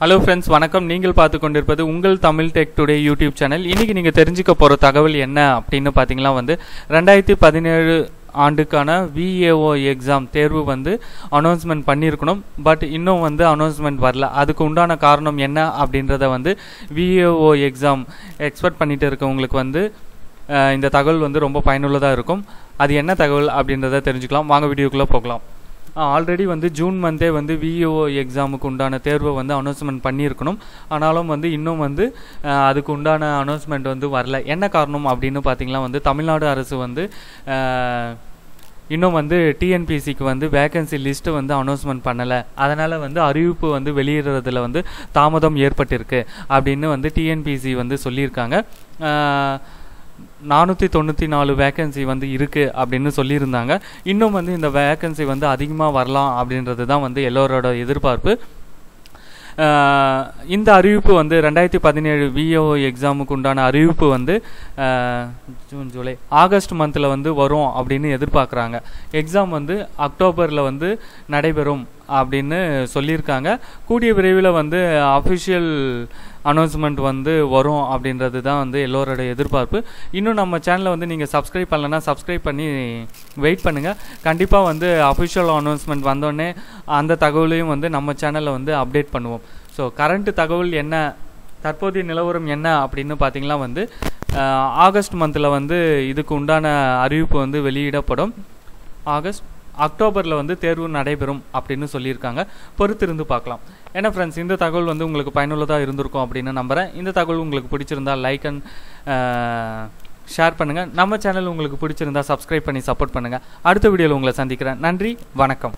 Hello friends வணக்கம். நீங்கள் பார்த்து கொண்டிருப்பது உங்கள் Tamil tech today YouTube channel இன்றைக்கி நீங்கள் தெரிஞ்சுக்க போகிற தகவல் என்ன அப்படின்னு பார்த்தீங்கன்னா வந்து ரெண்டாயிரத்தி பதினேழு ஆண்டுக்கான விஏஓ எக்ஸாம் தேர்வு வந்து அனௌன்ஸ்மெண்ட் பண்ணியிருக்கணும். பட் இன்னும் வந்து அனௌன்ஸ்மெண்ட் வரல. அதுக்கு உண்டான காரணம் என்ன அப்படின்றத வந்து விஏஓ எக்ஸாம் எக்ஸ்பெக்ட் பண்ணிட்டு இருக்கவங்களுக்கு வந்து இந்த தகவல் வந்து ரொம்ப பயனுள்ளதாக இருக்கும். அது என்ன தகவல் அப்படின்றத தெரிஞ்சுக்கலாம். வாங்க வீடியோக்குள்ளே போகலாம். ஆல்ரெடி வந்து ஜூன் மந்தே வந்து விஓ எக்ஸாமுக்கு உண்டான தேர்வை வந்து அனௌன்ஸ்மெண்ட் பண்ணியிருக்கணும். ஆனாலும் வந்து இன்னும் வந்து அதுக்கு உண்டான அனௌன்ஸ்மெண்ட் வந்து வரல. என்ன காரணம் அப்படின்னு பார்த்தீங்கன்னா வந்து தமிழ்நாடு அரசு வந்து இன்னும் வந்து டிஎன்பிசிக்கு வந்து வேகன்சி லிஸ்ட்டு வந்து அனௌன்ஸ்மெண்ட் பண்ணலை. அதனால் வந்து அறிவிப்பு வந்து வெளியிடுறதுல வந்து தாமதம் ஏற்பட்டிருக்கு அப்படின்னு வந்து டிஎன்பிசி வந்து சொல்லியிருக்காங்க. நானூற்றி தொண்ணூற்றி நாலு வேகன்சி வந்து இருக்குது அப்படின்னு சொல்லியிருந்தாங்க. இன்னும் வந்து இந்த வேகன்சி வந்து அதிகமாக வரலாம் அப்படின்றது தான் வந்து எல்லோரோட எதிர்பார்ப்பு. இந்த அறிவிப்பு வந்து ரெண்டாயிரத்தி பதினேழு விஓ எக்ஸாமுக்கு உண்டான அறிவிப்பு வந்து ஜூன் ஜூலை ஆகஸ்ட் மந்தில் வந்து வரும் அப்படின்னு எதிர்பார்க்குறாங்க. எக்ஸாம் வந்து அக்டோபரில் வந்து நடைபெறும் அப்படின்னு சொல்லியிருக்காங்க. கூடிய விரைவில் வந்து அஃபிஷியல் அனௌன்ஸ்மெண்ட் வந்து வரும் அப்படின்றது தான் வந்து எல்லோரோட எதிர்பார்ப்பு. இன்னும் நம்ம சேனலை வந்து நீங்கள் சப்ஸ்கிரைப் பண்ணலன்னா சப்ஸ்கிரைப் பண்ணி வெயிட் பண்ணுங்கள் கண்டிப்பாக வந்து அஃபிஷியல் அனௌன்ஸ்மெண்ட் வந்தோடனே அந்த தகவலையும் வந்து நம்ம சேனலில் வந்து அப்டேட் பண்ணுவோம். ஸோ கரண்ட் தகவல் என்ன? தற்போதைய நிலவரம் என்ன அப்படின்னு பார்த்தீங்கன்னா வந்து ஆகஸ்ட் மந்தில் வந்து இதுக்கு உண்டான அறிவிப்பு வந்து வெளியிடப்படும். ஆகஸ்ட் அக்டோபரில் வந்து தேர்வு நடைபெறும் அப்படின்னு சொல்லியிருக்காங்க. பொறுத்திருந்து பார்க்கலாம். ஏன்னா ஃப்ரெண்ட்ஸ் இந்த தகவல் வந்து உங்களுக்கு பயனுள்ளதாக இருந்திருக்கும் அப்படின்னு நம்புகிறேன் இந்த தகவல் உங்களுக்கு பிடிச்சிருந்தா லைக் அண்ட் ஷேர் பண்ணுங்கள் நம்ம சேனல் உங்களுக்கு பிடிச்சிருந்தா சப்ஸ்கிரைப் பண்ணி சப்போர்ட் பண்ணுங்கள் அடுத்த வீடியோவில் உங்களை சந்திக்கிறேன். நன்றி வணக்கம்.